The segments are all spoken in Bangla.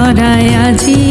ভরায় আজি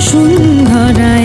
সাথে